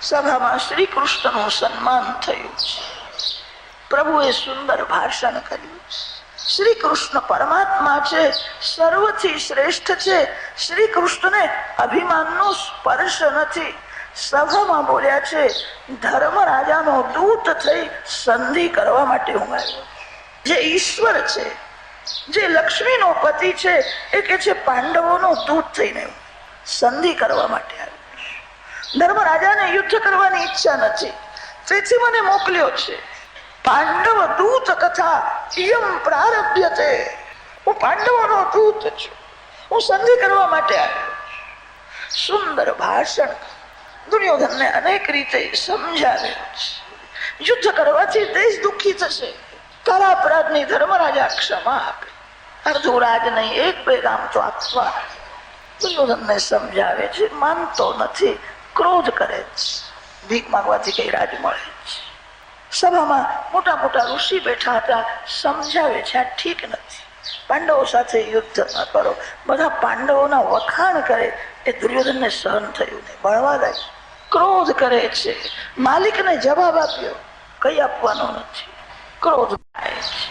સભામાં શ્રી કૃષ્ણનું સન્માન થયું છે. પ્રભુએ સુંદર ભાષણ કર્યું શ્રી કૃષ્ણ પરમાત્મા છે, સર્વથી શ્રેષ્ઠ છે. શ્રી કૃષ્ણને અભિમાનનો સ્પર્શ નથી. સભામાં બોલ્યા છે, ધર્મ રાજાનો દૂત થઈ સંધિ કરવા માટે હું આવ્યો જે ઈશ્વર છે, જે લક્ષ્મીનો પતિ છે, એ કે છે, પાંડવોનો દૂત થઈને સંધિ કરવા માટે આવ્યો ધર્મ રાજાને યુદ્ધ કરવાની ઈચ્છા નથી. તેથી મને મોકલ્યો છે. પાંડવ દૂત કથા યમ પ્રારભ્ય છે હું પાંડવોનો દૂત છું. હું સંધિ કરવા માટે આવ્યો સુંદર ભાષણ દુર્યોધનને અનેક રીતે સમજાવ્યો છે. યુદ્ધ કરવાથી દેશ દુઃખી થશે. કાલા અપરાધની ધર્મરાજા ક્ષમા આપે. અર્ધું રાજ નહીં એક પેગામ તો આપવા. દુર્યોધનને સમજાવે છે. માનતો નથી. ક્રોધ કરે છે. ભીખ માંગવાથી કઈ રાજ મળે છે. સભામાં મોટા મોટા ઋષિ બેઠા હતા, સમજાવે છે આ ઠીક નથી. પાંડવો સાથે યુદ્ધ ન કરો. બધા પાંડવોના વખાણ કરે. એ દુર્યોધનને સહન થયું નહીં. બળવા લાગ્યું. ક્રોધ કરે છે. માલિકને જવાબ આપ્યો. કઈ આપવાનો નથી. ક્રોધ થાય છે.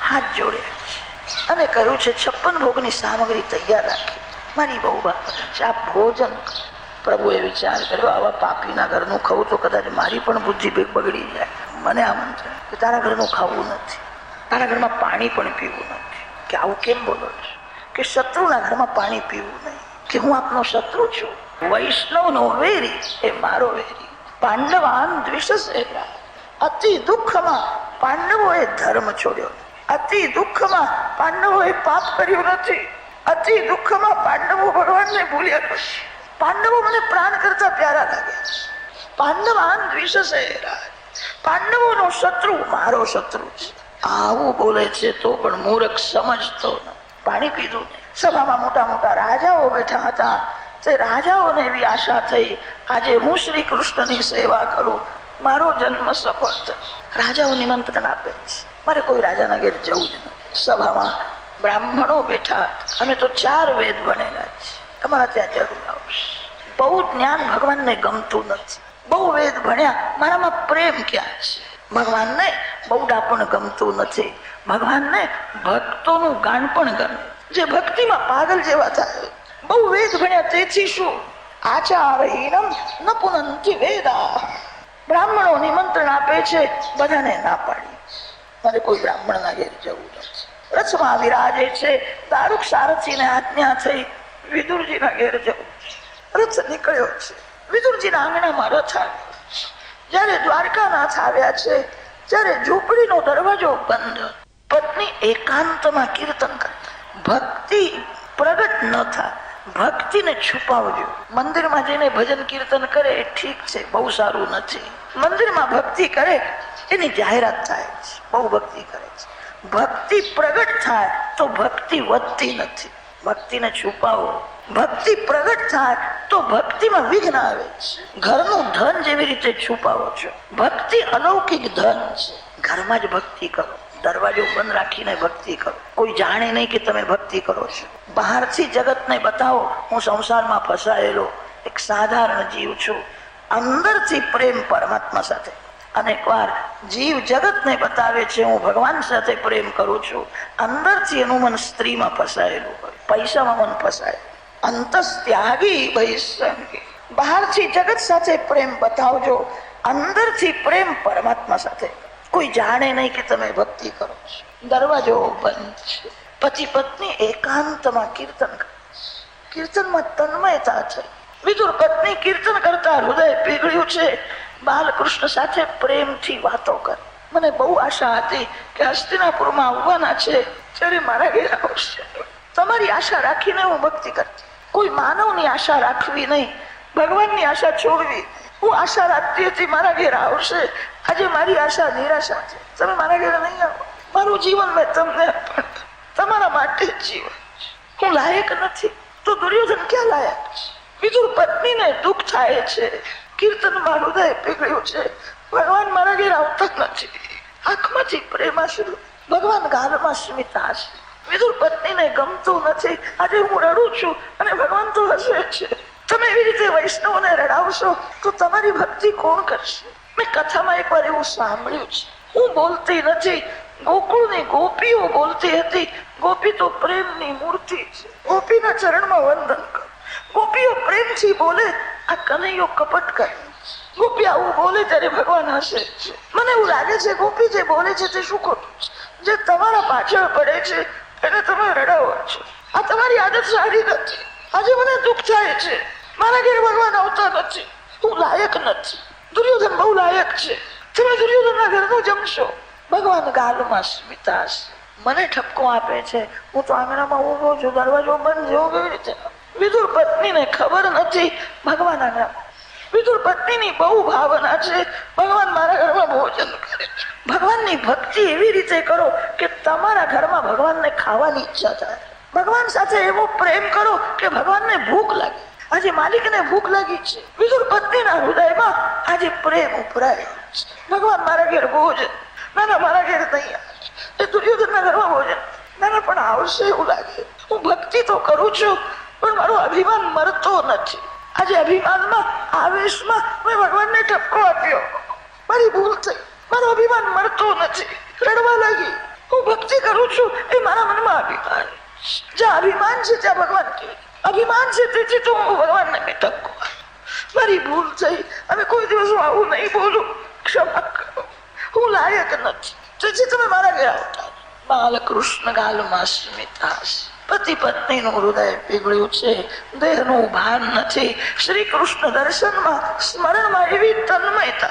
હાથ જોડ્યા છે. અને કહ્યું છે, છપ્પન ભોગની સામગ્રી તૈયાર રાખી. મારી બહુ બાબત છે આ ભોજન પ્રભુએ વિચાર કર્યો, આવા પાપીના ઘરનું ખાવું તો કદાચ મારી પણ બુદ્ધિ બગડી જાય. મને આમંત્રણ કે તારા ઘરનું ખાવું નથી. તારા ઘરમાં પાણી પણ પીવું નથી. કે આવું કેમ બોલો છો? કે શત્રુના ઘરમાં પાણી પીવું નહીં. કે હું આપનો શત્રુ છું? વૈષ્ણવનો વેરી એ મારો વેરી. પાંડવાન દ્વિષસેરા અતિ દુઃખમાં પાંડવોએ ધર્મ છોડ્યો. અતિ દુઃખમાં પાંડવોએ પાપ કર્યું નથી. અતિ દુઃખમાં પાંડવો ભગવાનને ભૂલ્યા નથી પાંડવો મને પ્રાણ કરતા પ્યારા લાગ્યા છે. પાંડવાન દ્વિષસેરા પાંડવોનો શત્રુ મારો શત્રુ છે. આવું બોલે છે તો પણ મૂર્ખ સમજતો પાણી પીધું નહીં. સભામાં મોટા મોટા રાજાઓ બેઠા હતા. તે રાજાઓને એવી આશા થઈ, આજે હું શ્રી કૃષ્ણની સેવા કરું. મારો જન્મ સફળ થશે. રાજાઓ નિમંત્રણ આપે છે. મારે કોઈ રાજાના ઘેર જવું જ નથી. સભામાં બ્રાહ્મણો બેઠા અમે તો ચાર વેદ ભણેલા છે તમારા ત્યાં જરૂર આવશે બહુ જ્ઞાન ભગવાનને ગમતું નથી બહુ વેદ ભણ્યા મારામાં પ્રેમ ક્યાં છે ભગવાનને બહુ પણ ગમતું નથી ભગવાનને ભક્તોનું ગાણ પણ ગમે જે ભક્તિમાં પાગલ જેવા થાય બહુ વેદ ભણ્યા તેથી શું આચારહીનમ ન પુનંતિ વેદા બ્રાહ્મણો નિમંત્રણ આપે છે બધાને ના પાડી મારે કોઈ બ્રાહ્મણના ઘેર જવું નથી રથમાં વિરાજે છે દારૂક સારથીને આજ્ઞા થઈ વિદુરજીના ઘેર જવું. રથ નીકળ્યો છે. વિદુરજીના આંગણામાં રથ આવ્યો જયારે દ્વારકાનાથ આવ્યા છે, ત્યારે ઝૂંપડીનો દરવાજો બંધ. પત્ની એકાંતમાં કીર્તન કરતા. ભક્તિ પ્રગટ ન થાય. ભક્તિને છુપાવજો. મંદિરમાં જઈને ભજન કીર્તન કરે એ ઠીક છે, બહુ સારું નથી. મંદિરમાં ભક્તિ કરે, એની જાહેરાત થાય છે. બહુ ભક્તિ કરે છે. ભક્તિ પ્રગટ થાય તો ભક્તિ વધતી નથી. ભક્તિને છુપાવો. ભક્તિ પ્રગટ થાય તો ભક્તિમાં વિઘ્ન આવે છે. ઘરનું ધન જેવી રીતે છુપાવો છો. ભક્તિ અલૌકિક ધન છે. ઘરમાં જ ભક્તિ કરો. દરવાજો બંધ રાખીને ભક્તિ કરો. કોઈ જાણે નહીં કે તમે ભક્તિ કરો છો. બહારથી જગતને બતાવો, હું સંસારમાં ફસાયેલો, એક સાધારણ જીવ છું. અંદરથી પ્રેમ પરમાત્મા સાથે. અનેક વાર જીવ જગતને બતાવે છે, હું ભગવાન સાથે પ્રેમ કરું છું. અંદરથી એનું મન સ્ત્રીમાં ફસાયેલું હોય, પૈસામાં મન ફસાય અંતસ્ત્યાગી બહિષ્ઠ બહારથી જગત સાથે પ્રેમ બતાવજો, અંદરથી પ્રેમ પરમાત્મા સાથે. કોઈ જાણે નહીં કે તમે ભક્તિ કરો છો. દરવાજો બંધ છે. પતિ પત્ની એકાંતમાં કીર્તન કરે કીર્તનમાં તન્મયતા છે. વિદુર પત્ની કીર્તન કરતા હૃદય પીગળ્યું છે. બાલકૃષ્ણ સાથે પ્રેમથી વાતો કર. મને બહુ આશા હતી કે હસ્તિનાપુરમાં આવવાના છે ત્યારે મારા ઘેર આવશે. તમારી આશા રાખીને હું ભક્તિ કરતી. કોઈ માનવની આશા રાખવી નહીં. ભગવાનની આશા છોડવી. હું આશા રાખતી હતી મારા ઘેર આવશે. આજે મારી આશા નિરાશા છે. તમે મારા ઘેર નહીં આવો. મારું જીવન મેં તમને તમારા માટે જ જીવન હું લાયક નથી. તો દુર્યોધન ક્યાં લાયક છે? વિદુર પત્નીને દુઃખ થાય છે. કીર્તનમાં હૃદય પીગળ્યું છે. ભગવાન મારા ઘેર આવતા નથી. આંખમાંથી પ્રેમાશ્રુ ભગવાન ગાલમાં સ્મિતા છે. વિદુર પત્નીને ગમતું નથી. આજે હું રડું છું અને ભગવાન તો હસે છે. તમે એવી રીતે વૈષ્ણવને રડાવશો તો તમારી ભક્તિ કોણ કરશે? મેં કથામાં એકવાર એવું સાંભળ્યું છે. હું બોલતી નથી. ગોકુળની ગોપીઓ બોલતી હતી. ગોપી તો પ્રેમની મૂર્તિ છે. ગોપીના ચરણમાં વંદન કરો. ગોપીઓ પ્રેમથી બોલે આ કનૈયો કપટ કરે ગોપી આવું બોલે ત્યારે ભગવાન હશે મને એવું લાગે છે, ગોપી જે બોલે છે તે શું ખોટું જે તમારા પાછળ પડે છે, એને તમે રડાવો છો. આ તમારી આદત સારી નથી. આજે મને દુઃખ થાય છે. મારા ઘેર ભગવાન આવતા નથી. હું લાયક નથી. દુર્યોધન બહુ લાયક છે. તમે દુર્યોધનના ઘરનું જમશો. ભગવાન ગાલમાં સ્મિતા મને ઠપકો આપે છે. હું તો આંગણામાં ઊભો છું, દરવાજો બંધ જેવો કેવી રીતે વિદુર પત્નીને ખબર નથી. ભગવાન આંગણામાં વિદુર પત્નીની બહુ ભાવના છે. ભગવાન મારા ઘરમાં ભોજન કરે ભગવાનની ભક્તિ એવી રીતે કરો કે તમારા ઘરમાં ભગવાનને ખાવાની ઈચ્છા થાય. ભગવાન સાથે એવો પ્રેમ કરો કે ભગવાનને ભૂખ લાગે. આજે માલિકને ભૂખ લાગી છે. વિદુર પત્નીના હૃદયમાં આજે પ્રેમ ઉભરાય. ભગવાન મારા ઘેર ભોજન. નાના મારા ઘેર તૈયાર. એ દુર્યોધનના ઘરમાં ભોજન. નાના પણ આવશે એવું લાગે. હું ભક્તિ તો કરું છું પણ મારો અભિમાન મરતો નથી. આજે અભિમાનમાં, આવેશમાં મેં ભગવાનને ઠપકો આપ્યો. મારી ભૂલ થઈ. મારો અભિમાન મળતો નથી. રડવા લાગી. હું ભક્તિ કરું છું એ મારા મનમાં અભિમાન જ્યાં અભિમાન છે, ત્યાં ભગવાન કે અભિમાન છે, તેથી તો હું ભગવાનને મેં ઠપકો મારી ભૂલ થઈ. હવે કોઈ દિવસ હું આવું નહીં બોલું. ક્ષમા કરો. હું લાયક નથી. તેથી તમે મારા ગયા આવતા બાલકૃષ્ણ ગાલમાં સ્મિતા પતિ પત્નીનું હૃદય પીગળ્યું છે. દેહનું ભાન નથી. શ્રી કૃષ્ણ દર્શનમાં સ્મરણમાં એવી તન્મયતા.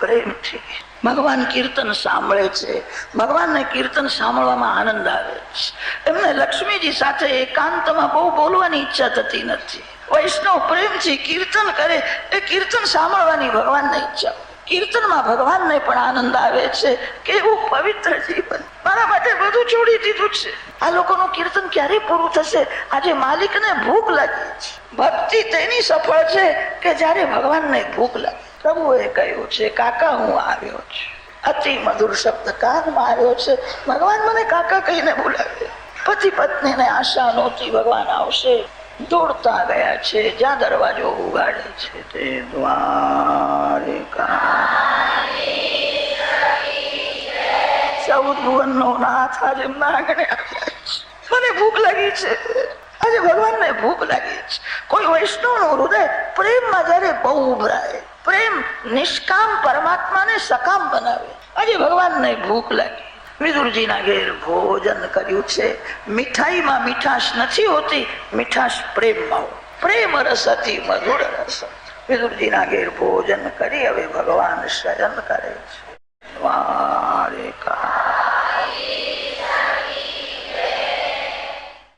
પ્રેમથી ભગવાન કીર્તન સાંભળે છે. ભગવાનને કીર્તન સાંભળવામાં આનંદ આવે છે. એમને લક્ષ્મીજી સાથે એકાંતમાં બહુ બોલવાની ઈચ્છા થતી નથી. વૈષ્ણવ પ્રેમથી કીર્તન કરે એ કીર્તન સાંભળવાની ભગવાનને ઈચ્છા. કીર્તનમાં ભગવાનને પણ આનંદ આવે છે. કેવું પવિત્ર જીવન. મારા માટે બધું છોડી દીધું છે. આ લોકોનું કીર્તન ક્યારે પૂરું થશે? આજે માલિકને ભૂખ લાગી છે. ભક્તિ તેની સફળ છે કે જ્યારે ભગવાનને ભૂખ લાગે. પ્રભુએ કહ્યું છે, કાકા, હું આવ્યો છું. અતિ મધુર શબ્દ કાનમાં આવ્યો છે. ભગવાન મને કાકા કહીને બોલાવે. પતિ પત્નીને આશા નહોતી ભગવાન આવશે. દોડતા ગયા છે, જ્યાં દરવાજો ઉગાડે છે તે દ્વારિકા. ચૌદ ભુવન નાથ આજે એમના મને ભૂખ લાગી છે. આજે ભગવાનને ભૂખ લાગી છે. કોઈ વૈષ્ણવનું હૃદય પ્રેમમાં જયારે બહુ ઉભરાય, પ્રેમ નિષ્કામ પરમાત્માને સકામ બનાવે, આજે ભગવાનને ભૂખ લાગી. વિદુરજીના ઘેર ભોજન કર્યું છે. મીઠાઈમાં મીઠાશ નથી હોતી, મીઠાશ પ્રેમમાં પ્રેમ રસ હતી મધુર રસ. વિદુરજીના ઘેર ભોજન કરી હવે ભગવાન શયન કરે છે.